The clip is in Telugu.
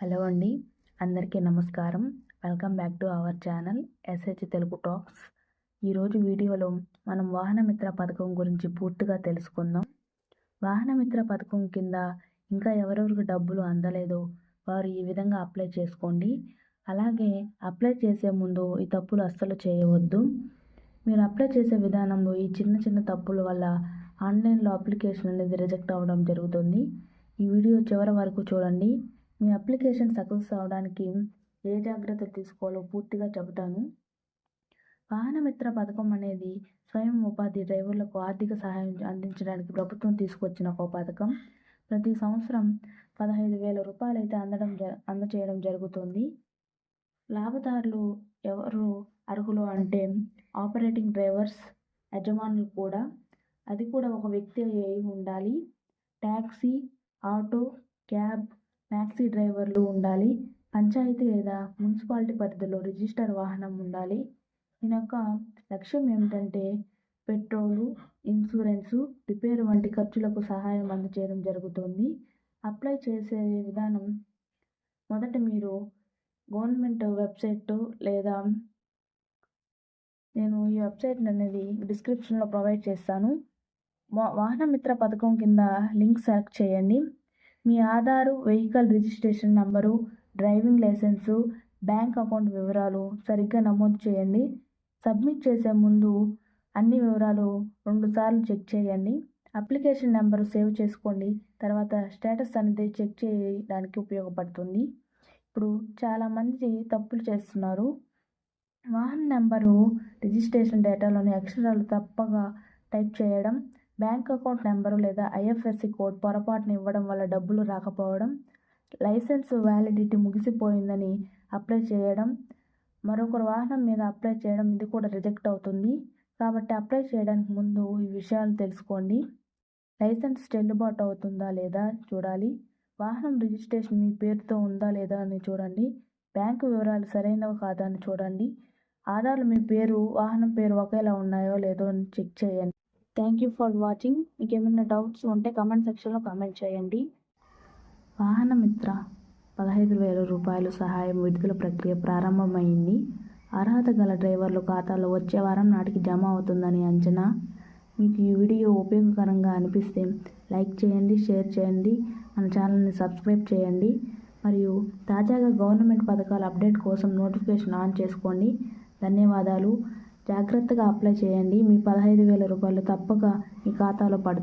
హలో అండి. అందరికీ నమస్కారం. Welcome back to our channel S H Telugu talks. ఈరోజు వీడియోలో మనం వాహనమిత్ర పథకం గురించి పూర్తిగా తెలుసుకుందాం. వాహనమిత్ర పథకం కింద ఇంకా ఎవరెవరికి డబ్బులు అందలేదో వారు ఈ విధంగా అప్లై చేసుకోండి. అలాగే అప్లై చేసే ముందు ఈ తప్పులు అస్సలు చేయవద్దు. మీరు అప్లై చేసే విధానంలో ఈ చిన్న చిన్న తప్పుల వల్ల ఆన్లైన్లో అప్లికేషన్ అనేది రిజెక్ట్ అవ్వడం జరుగుతుంది. ఈ వీడియో చివరి వరకు చూడండి. మీ అప్లికేషన్ సక్సెస్ అవడానికి ఏ జాగ్రత్తలు తీసుకోవాలో పూర్తిగా చెబుతాను. వాహనమిత్ర పథకం అనేది స్వయం ఉపాధి డ్రైవర్లకు ఆర్థిక సహాయం అందించడానికి ప్రభుత్వం తీసుకొచ్చిన ఒక పథకం. ప్రతి సంవత్సరం పదహైదు వేల రూపాయలు అయితే అందడం జ అందచేయడం జరుగుతుంది. లాభదారులు ఎవరు అర్హులు అంటే ఆపరేటింగ్ డ్రైవర్స్ యజమానులు కూడా. అది కూడా ఒక వ్యక్తి అయి ఉండాలి. ట్యాక్సీ ఆటో క్యాబ్ టాక్సీ డ్రైవర్లు ఉండాలి. పంచాయతీ లేదా మున్సిపాలిటీ పరిధిలో రిజిస్టర్ వాహనం ఉండాలి. దీని యొక్క లక్ష్యం ఏమిటంటే పెట్రోలు ఇన్సూరెన్సు రిపేర్ వంటి ఖర్చులకు సహాయం అందచేయడం జరుగుతుంది. అప్లై చేసే విధానం మొదట మీరు గవర్నమెంట్ వెబ్సైట్ లేదా నేను ఈ వెబ్సైట్ అనేది డిస్క్రిప్షన్లో ప్రొవైడ్ చేస్తాను. వాహన మిత్ర పథకం కింద లింక్ సెలెక్ట్ చేయండి. మీ Aadhaar vehicle registration number driving licence bank account వివరాలు సరిగ్గా నమోదు చేయండి. సబ్మిట్ చేసే ముందు అన్ని వివరాలు రెండుసార్లు చెక్ చేయండి. అప్లికేషన్ నెంబరు సేవ్ చేసుకోండి. తర్వాత స్టేటస్ అనేది చెక్ చేయడానికి ఉపయోగపడుతుంది. ఇప్పుడు చాలామంది తప్పులు చేస్తున్నారు. వాహన నెంబరు రిజిస్ట్రేషన్ డేటాలోని అక్షరాలు తప్పగా టైప్ చేయడం బ్యాంక్ అకౌంట్ నెంబరు లేదా ఐఎఫ్ఎస్సి కోడ్ పొరపాటున ఇవ్వడం వల్ల డబ్బులు రాకపోవడం లైసెన్స్ వ్యాలిడిటీ ముగిసిపోయిందని అప్లై చేయడం మరొకరు వాహనం మీద అప్లై చేయడం ఇది కూడా రిజెక్ట్ అవుతుంది. కాబట్టి అప్లై చేయడానికి ముందు ఈ విషయాలు తెలుసుకోండి. లైసెన్స్ చెల్లుబాటు అవుతుందా లేదా చూడాలి. వాహనం రిజిస్ట్రేషన్ మీ పేరుతో ఉందా లేదా అని చూడండి. బ్యాంకు వివరాలు సరైనవి కాదా అని చూడండి. ఆధార్లు మీ పేరు వాహనం పేరు ఒకేలా ఉన్నాయో లేదో అని చెక్ చేయండి. థ్యాంక్ యూ ఫర్ వాచింగ్ మీకు ఏమైనా డౌట్స్ ఉంటే కమెంట్ సెక్షన్లో కామెంట్ చేయండి. వాహన మిత్ర పదహైదు వేల రూపాయలు సహాయం విడుదల ప్రక్రియ ప్రారంభమైంది. అర్హత గల డ్రైవర్లు ఖాతాలో వచ్చే వారం నాటికి జమ అవుతుందని అంచనా. మీకు ఈ వీడియో ఉపయోగకరంగా అనిపిస్తే లైక్ చేయండి షేర్ చేయండి మన ఛానల్ని సబ్స్క్రైబ్ చేయండి. మరియు తాజాగా గవర్నమెంట్ పథకాల అప్డేట్ కోసం నోటిఫికేషన్ ఆన్ చేసుకోండి. ధన్యవాదాలు. జాగ్రత్తగా అప్లై చేయండి. మీ పదహైదు వేల రూపాయలు తప్పక మీ ఖాతాలో పడుతుంది.